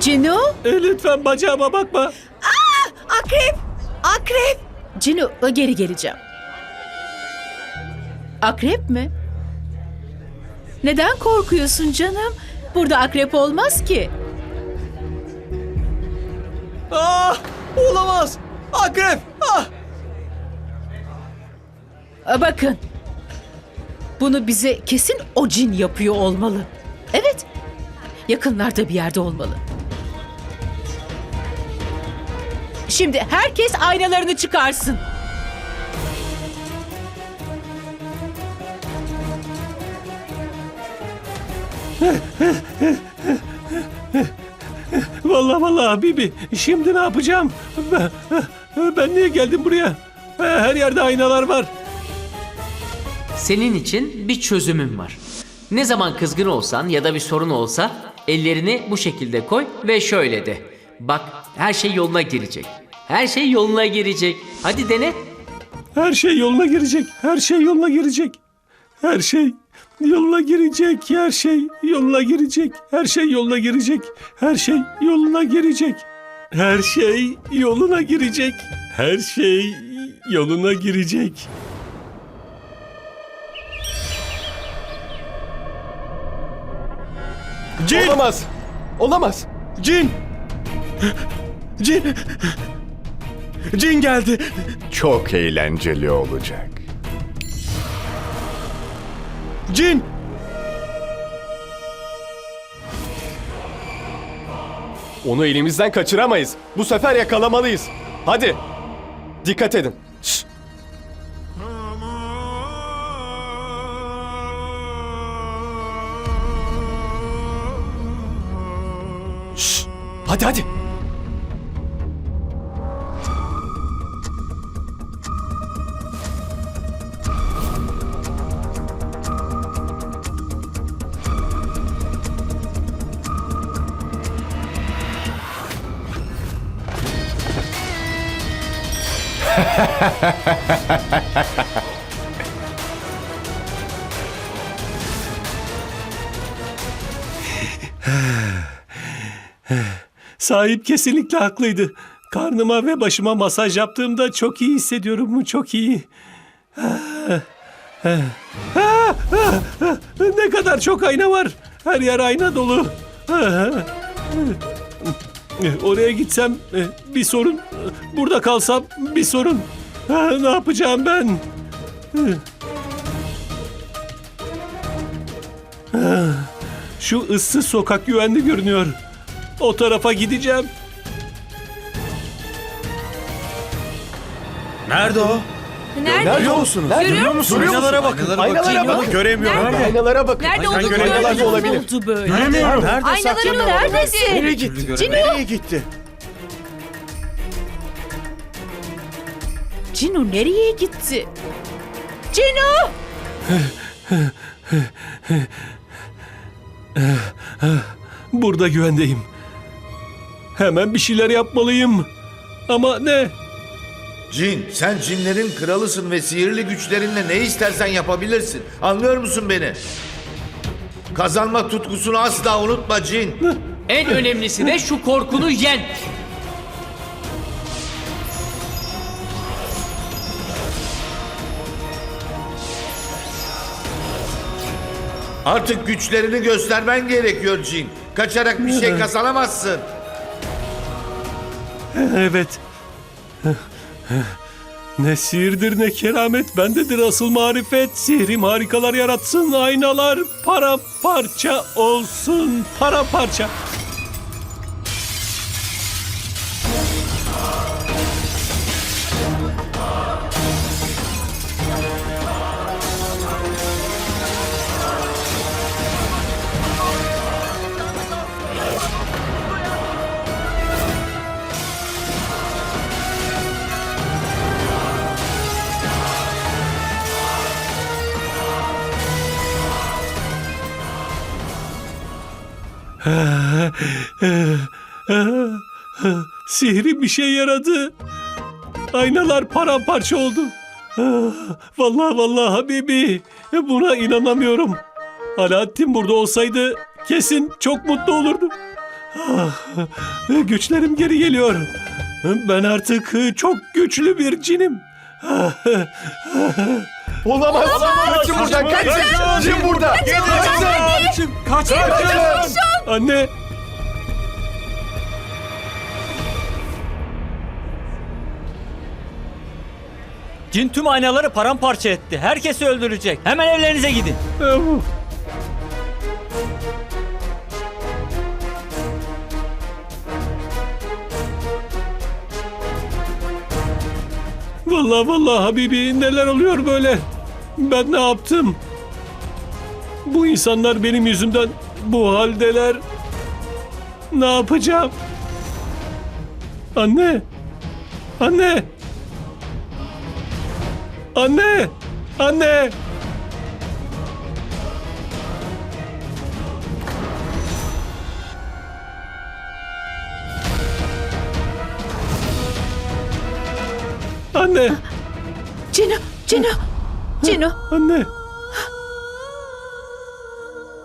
Cino? E, lütfen bacağıma bakma. Akrep! Akrep! Cino geri geleceğim. Akrep mi? Neden korkuyorsun canım? Burada akrep olmaz ki. Ah! Olamaz! Akrep! Ah! Aa, Bakın. Bunu bize kesin o cin yapıyor olmalı. Evet. Yakınlarda bir yerde olmalı. Şimdi herkes aynalarını çıkarsın. Vallahi vallahi Bibi. Şimdi ne yapacağım? Ben, ben niye geldim buraya? Her yerde aynalar var. Senin için bir çözümüm var. Ne zaman kızgın olsan ya da bir sorun olsa ellerini bu şekilde koy ve şöyle de. Bak her şey yoluna girecek. Her şey yoluna girecek. Hadi dene. Her şey yoluna girecek. Her şey yoluna girecek. Her şey yoluna girecek. Her şey yoluna girecek. Her şey yoluna girecek. Her şey yoluna girecek. Her şey yoluna girecek. Her şey yoluna girecek. Cin! Olamaz. Olamaz. Cin! Cin! Cin geldi. Çok eğlenceli olacak. Cin! Onu elimizden kaçıramayız. Bu sefer yakalamalıyız. Hadi. Dikkat edin. Şşt. Şşt. Hadi hadi. Sahip kesinlikle haklıydı. Karnıma ve başıma masaj yaptığımda çok iyi hissediyorum. Çok iyi. Ne kadar çok ayna var. Her yer ayna dolu. Oraya gitsem bir sorun. Burada kalsam bir sorun. Ne yapacağım ben? Şu ıssız sokak güvenli görünüyor. O tarafa gideceğim. Nerede o? Nerede? Görüyor musunuz? Görüyor musunuz? Aynalara bakın. Aynalara bakın. Göremiyorum. Nerede? Aynalara bakın. Nerede olduğunu göremiyorum. olabilir. oldu böyle? Göremiyorum. Nerede Aynaların saklanıyor? neredesin? Nereye gitti? Nereye gitti? Cino nereye gitti? Cino! Burada güvendeyim. Hemen bir şeyler yapmalıyım. Ama ne? Cin, sen cinlerin kralısın ve sihirli güçlerinle ne istersen yapabilirsin. Anlıyor musun beni? Kazanma tutkusunu asla unutma Cin. En önemlisi de şu korkunu yen. Artık güçlerini göstermen gerekiyor Cin. Kaçarak bir şey kazanamazsın. Evet. Ne sihirdir ne keramet bendedir asıl marifet. Sihrim harikalar yaratsın aynalar para parça olsun para parça. Sihrim bir şey yaradı. Aynalar paramparça oldu. Ah, Vallahi vallahi Habibi. Buna inanamıyorum. Alaaddin burada olsaydı kesin çok mutlu olurdu. Güçlerim geri geliyor. Ben artık çok güçlü bir cinim. Olamaz. Kaçın buradan kaçın. Cin burada. Kaçın. Kaçın! Anne! Cin tüm aynaları paramparça etti. Herkesi öldürecek. Hemen evlerinize gidin. Vallahi vallahi Habibi neler oluyor böyle? Ben ne yaptım? Bu insanlar benim yüzümden bu haldeler. Ne yapacağım? Anne! Anne! Anne! Anne! Anne! Cino, Cino, Cino. Anne!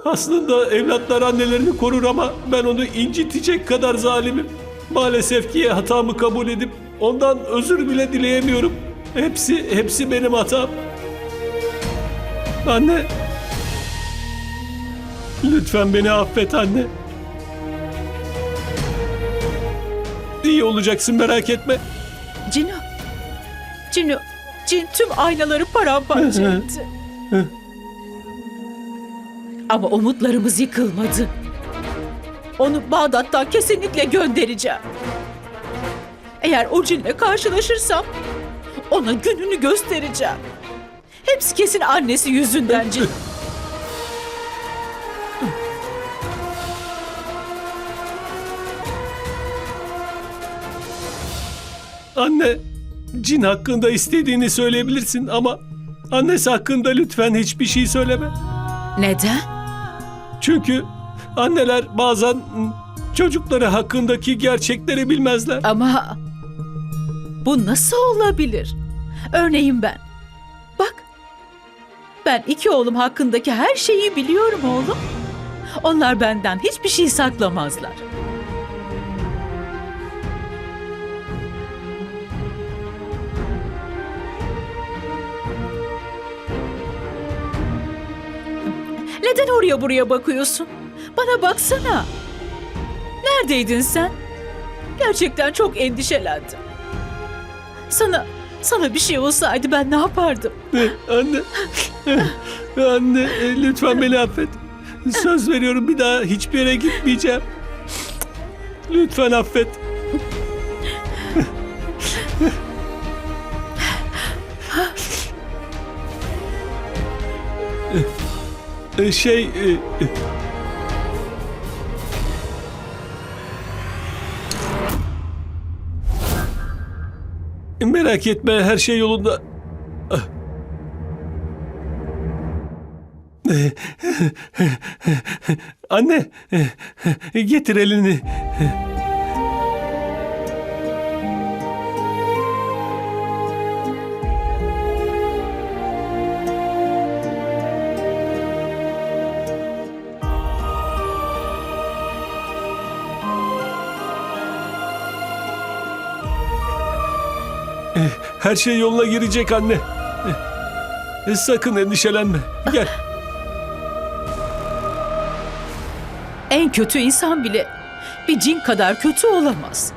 Aslında evlatlar annelerini korur ama ben onu incitecek kadar zalimim. Maalesef ki hatamı kabul edip ondan özür bile dileyemiyorum. Hepsi, hepsi benim hatam. Anne! Lütfen beni affet anne. İyi olacaksın merak etme. Cino, Cino, Cin tüm aynaları paramparça etti. Ama umutlarımız yıkılmadı. Onu Bağdat'tan kesinlikle göndereceğim. Eğer o cinle karşılaşırsam ona gününü göstereceğim. Hepsi kesin annesi yüzünden cin. Anne, cin hakkında istediğini söyleyebilirsin ama annesi hakkında lütfen hiçbir şey söyleme. Neden? Çünkü anneler bazen çocukları hakkındaki gerçekleri bilmezler. Ama bu nasıl olabilir? Örneğin ben. Bak. Ben iki oğlum hakkındaki her şeyi biliyorum oğlum. Onlar benden hiçbir şey saklamazlar. Neden oraya buraya bakıyorsun? Bana baksana. Neredeydin sen? Gerçekten çok endişelendim. Sana sana bir şey olsaydı ben ne yapardım? Eh, Anne, anne eh, lütfen beni affet. Söz veriyorum bir daha hiçbir yere gitmeyeceğim. Lütfen affet. Eh, Şey... Merak etme her şey yolunda. Anne, getir elini. Her şey yoluna girecek anne. Sakın endişelenme. Gel. En kötü insan bile bir cin kadar kötü olamaz.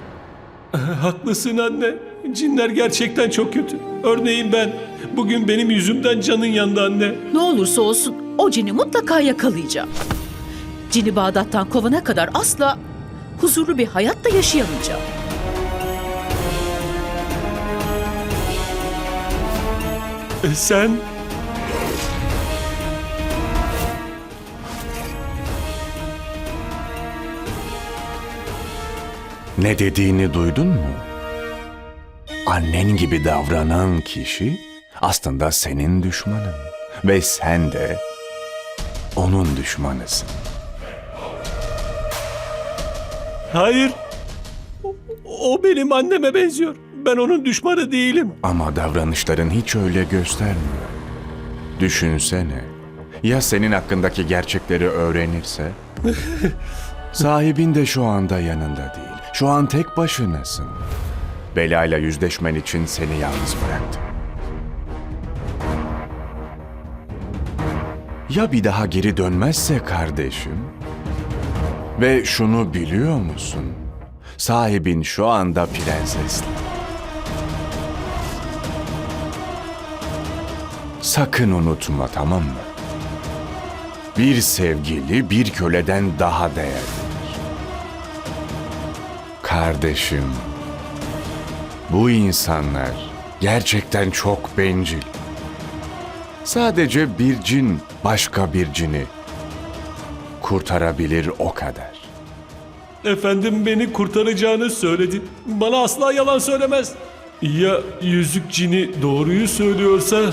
Haklısın anne. Cinler gerçekten çok kötü. Örneğin ben. Bugün benim yüzümden canın yandı anne. Ne olursa olsun o cini mutlaka yakalayacağım. Cini Bağdat'tan kovana kadar asla huzurlu bir hayatta yaşayamayacağım. Sen... Ne dediğini duydun mu? Annen gibi davranan kişi aslında senin düşmanın. Ve sen de onun düşmanısın. Hayır. O, o benim anneme benziyor. Ben onun düşmanı değilim. Ama davranışların hiç öyle göstermiyor. Düşünsene. Ya senin hakkındaki gerçekleri öğrenirse? Sahibin de şu anda yanında değil. Şu an tek başınasın. Belayla yüzleşmen için seni yalnız bıraktı. Ya bir daha geri dönmezse kardeşim? Ve şunu biliyor musun? Sahibin şu anda prensesli. Sakın unutma tamam mı? Bir sevgili bir köleden daha değerlidir. Kardeşim, bu insanlar gerçekten çok bencil. Sadece bir cin başka bir cini kurtarabilir o kadar. Efendim beni kurtaracağını söyledi. Bana asla yalan söylemez. Ya yüzük cini doğruyu söylüyorsa?